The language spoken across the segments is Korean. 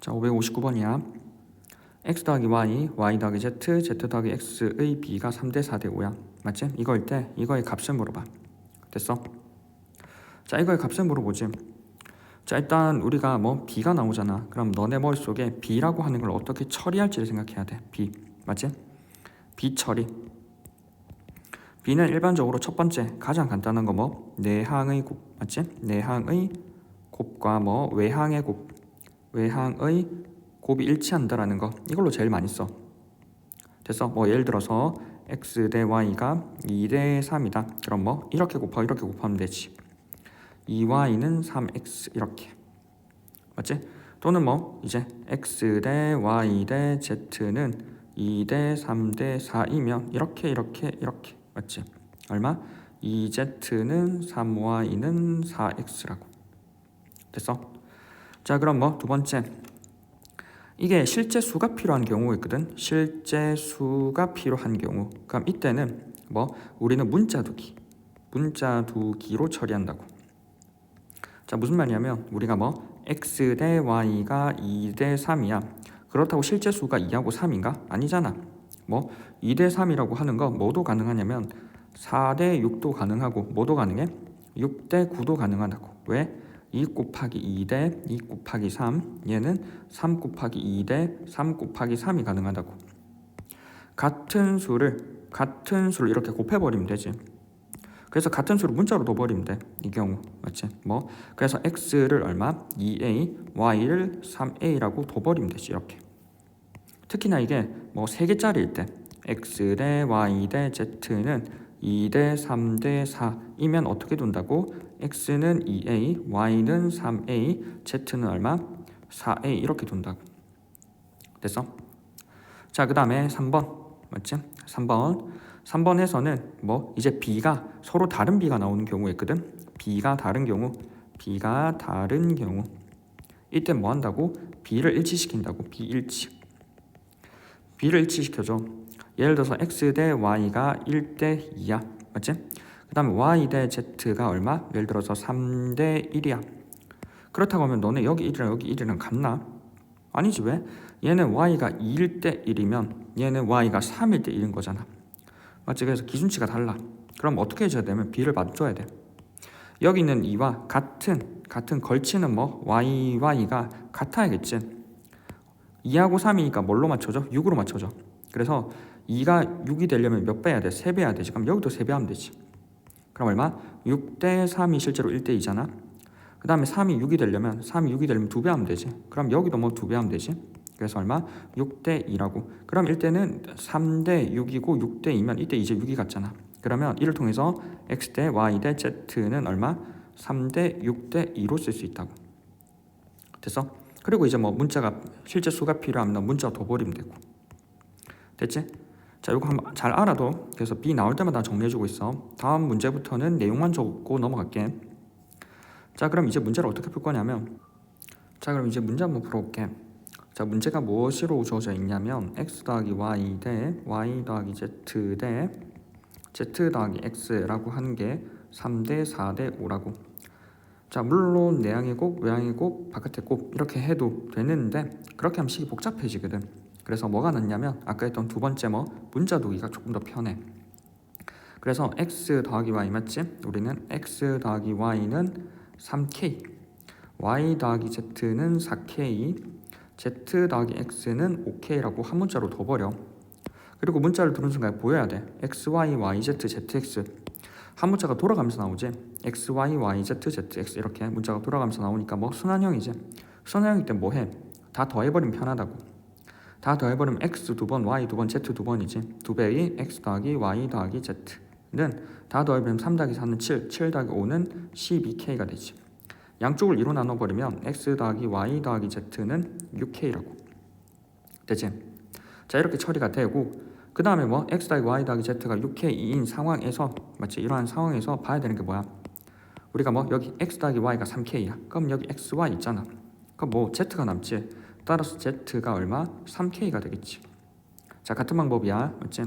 자, 559번이야. x 더하기 y, y 더하기 z, z 더하기 x의 b가 3대 4대 5야. 맞지? 이거일 때 이거의 값을 물어봐. 됐어? 자, 이거의 값을 물어보지. 자, 일단 우리가 뭐 b가 나오잖아. 그럼 너네 머릿속에 b라고 하는 걸 어떻게 처리할지를 생각해야 돼. b. 맞지? b 처리. b는 일반적으로 첫 번째 가장 간단한 거 뭐 내항의 곱. 맞지? 내항의 곱과 뭐 외항의 곱. 외항의 곱이 일치한다라는 거 이걸로 제일 많이 써. 됐어? 뭐 예를 들어서 x 대 y가 2 대 3이다. 그럼 뭐 이렇게 곱하고 이렇게 곱하면 되지. 2y는 3x 이렇게. 맞지? 또는 뭐 이제 x 대 y 대 z는 2 대 3 대 4이면 이렇게 이렇게 이렇게. 맞지? 얼마? 2z는 3y는 4x라고. 됐어? 자, 그럼 뭐 두 번째 이게 실제 수가 필요한 경우가 있거든. 실제 수가 필요한 경우. 그럼 이때는 뭐 우리는 문자 두기, 문자 두기로 처리한다고. 자 무슨 말이냐면 우리가 뭐 x 대 y가 2 대 3이야. 그렇다고 실제 수가 2하고 3인가? 아니잖아. 뭐 2 대 3이라고 하는 거 뭐도 가능하냐면 4대 6도 가능하고 뭐도 가능해? 6대 9도 가능하다고. 왜? 2 곱하기 2대 2 곱하기 3 얘는 3 곱하기 2대 3 곱하기 3이 가능하다고. 같은 수를 같은 수를 이렇게 곱해버리면 되지. 그래서 같은 수를 문자로 둬버리면 돼이 경우. 맞지? 뭐? 그래서 x를 얼마? 2a y를 3a라고 둬버리면 되지 이렇게. 특히나 이게 뭐 3개짜리일 때 x 대 y 대 z는 2대 3대 4이면 어떻게 둔다고 x는 2a, y는 3a, z는 얼마? 4a 이렇게 둔다고. 됐어? 자, 그 다음에 3번. 맞지? 3번. 3번에서는 뭐 이제 b가 서로 다른 b가 나오는 경우가 있거든. b가 다른 경우, b가 다른 경우. 이때 뭐 한다고? b를 일치시킨다고. b 일치. b를 일치시켜줘. 예를 들어서 x 대 y가 1대 2야. 맞지? 그 다음에 y 대 z가 얼마? 예를 들어서 3대 1이야. 그렇다고 하면 너네 여기 1이랑 여기 1이랑 같나? 아니지 왜? 얘는 y가 2일 때 1이면 얘는 y가 3일 때 1인 거잖아. 맞지? 그래서 기준치가 달라. 그럼 어떻게 해줘야 되면 b를 맞춰야 돼. 여기 있는 2와 같은 같은 걸치는 뭐 y, y가 같아야겠지. 2하고 3이니까 뭘로 맞춰줘? 6으로 맞춰줘. 그래서 2가 6이 되려면 몇 배 해야 돼? 3배 해야 되지. 그럼 여기도 3배 하면 되지. 그럼 얼마? 6대 3이 실제로 1대 2잖아. 그 다음에 3이 6이 되려면 3이 6이 되려면 2배 하면 되지. 그럼 여기도 뭐 2배 하면 되지. 그래서 얼마? 6대 2라고. 그럼 1대는 3대 6이고 6대 2면 이때 이제 6이 같잖아. 그러면 이를 통해서 x 대 y 대 z는 얼마? 3대 6대 2로 쓸 수 있다고. 됐어? 그리고 이제 뭐 문자가 실제 수가 필요하면 문자 더 버리면 되고. 됐지? 자, 이거 한번 잘 알아도 그래서 B 나올 때마다 정리해주고 있어. 다음 문제부터는 내용만 적고 넘어갈게. 자, 그럼 이제 문제를 어떻게 풀 거냐면, 자, 그럼 이제 문제 한번 풀어볼게. 자, 문제가 무엇으로 주어져 있냐면 x 더하기 y 대 y 더하기 z 대 z 더하기 x라고 하는 게 3대 4대 5라고. 자, 물론 내향의 곱, 외향의 곱, 바깥의 곱 이렇게 해도 되는데 그렇게 하면 식이 복잡해지거든. 그래서 뭐가 낫냐면 아까 했던 두 번째 뭐 문자 두기가 조금 더 편해. 그래서 x 더하기 y 맞지? 우리는 x 더하기 y는 3k, y 더하기 z는 4k, z 더하기 x는 5k라고 한 문자로 둬버려. 그리고 문자를 두는 순간 보여야 돼. x, y, y, z, zx 한 문자가 돌아가면서 나오지. x, y, y, z, zx 이렇게 문자가 돌아가면서 나오니까 뭐 순환형이지. 순환형일 때 뭐해? 다 더해버리면 편하다고. 다 더해버리면 x 두 번, y 두 번, z 두 번이지. 두 배의 x 더하기 y 더하기 z는 다 더해버리면 3 더하기 4는 7, 7 더하기 5는 12k가 되지. 양쪽을 2로 나눠버리면 x 더하기 y 더하기 z는 6k라고. 되지? 자 이렇게 처리가 되고 그 다음에 뭐 x 더하기 y 더하기 z가 6k2인 상황에서 마치 이러한 상황에서 봐야 되는 게 뭐야? 우리가 뭐 여기 x 더하기 y가 3k야. 그럼 여기 x, y 있잖아. 그럼 뭐 z가 남지. 따라서 z가 얼마? 3k가 되겠지. 자 같은 방법이야. 맞지?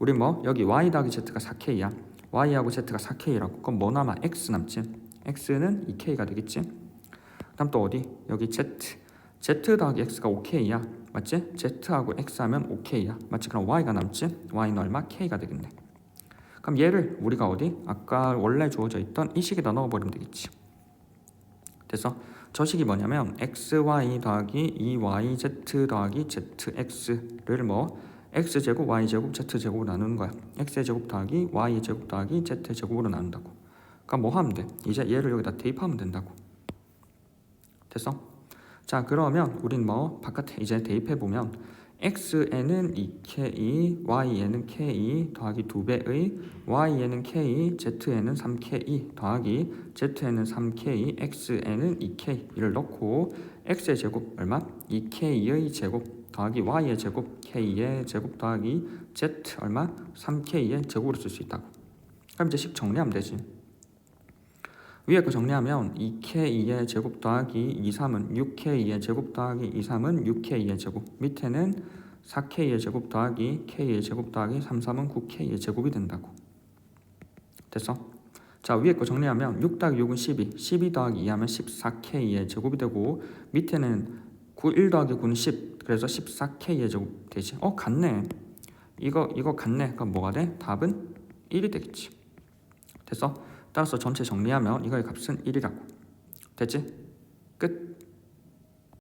우리 뭐 여기 y 더하기 z가 4k야. y하고 z가 4k라고. 그럼 뭐 남아? x 남지. x는 2k가 되겠지. 다음 또 어디? 여기 z. z 더하기 x가 5k야 맞지? z하고 x 하면 5k야 맞지? 그럼 y가 남지? y는 얼마? k가 되겠네 그럼 얘를 우리가 어디? 아까 원래 주어져 있던 이 식에다 넣어버리면 되겠지 됐어? 저 식이 뭐냐면 xy 더하기 2yz 더하기 zx를 뭐 x제곱 y제곱 z제곱으로 나누는 거야 x제곱 더하기 y제곱 더하기 z제곱으로 나눈다고 그럼 뭐 하면 돼? 이제 얘를 여기다 대입하면 된다고 됐어? 자 그러면 우린 뭐 바깥에 이제 대입해 보면 x에는 2k, y에는 k 더하기 2배의 y에는 k, z에는 3k 더하기 z에는 3k, x에는 2k 이를 넣고 x의 제곱 얼마? 2k의 제곱 더하기 y의 제곱 k의 제곱 더하기 z 얼마? 3k의 제곱으로 쓸 수 있다고 그럼 이제 식 정리하면 되지 위에 거 정리하면 2K2의 제곱 더하기 2, 3은 6K2의 제곱 더하기 2, 3은 6K의 제곱 밑에는 4K의 제곱 더하기 K의 제곱 더하기 3, 3은 9K의 제곱이 된다고 됐어? 자 위에 거 정리하면 6 더하기 6은 12 12 더하기 2 하면 14K의 제곱이 되고 밑에는 9, 1 더하기 9는 10 그래서 14K의 제곱 되지 어 같네 이거 이거 같네 그럼 뭐가 돼? 답은 1이 되겠지 됐어? 따라서 전체 정리하면 이거의 값은 1이라고 됐지? 끝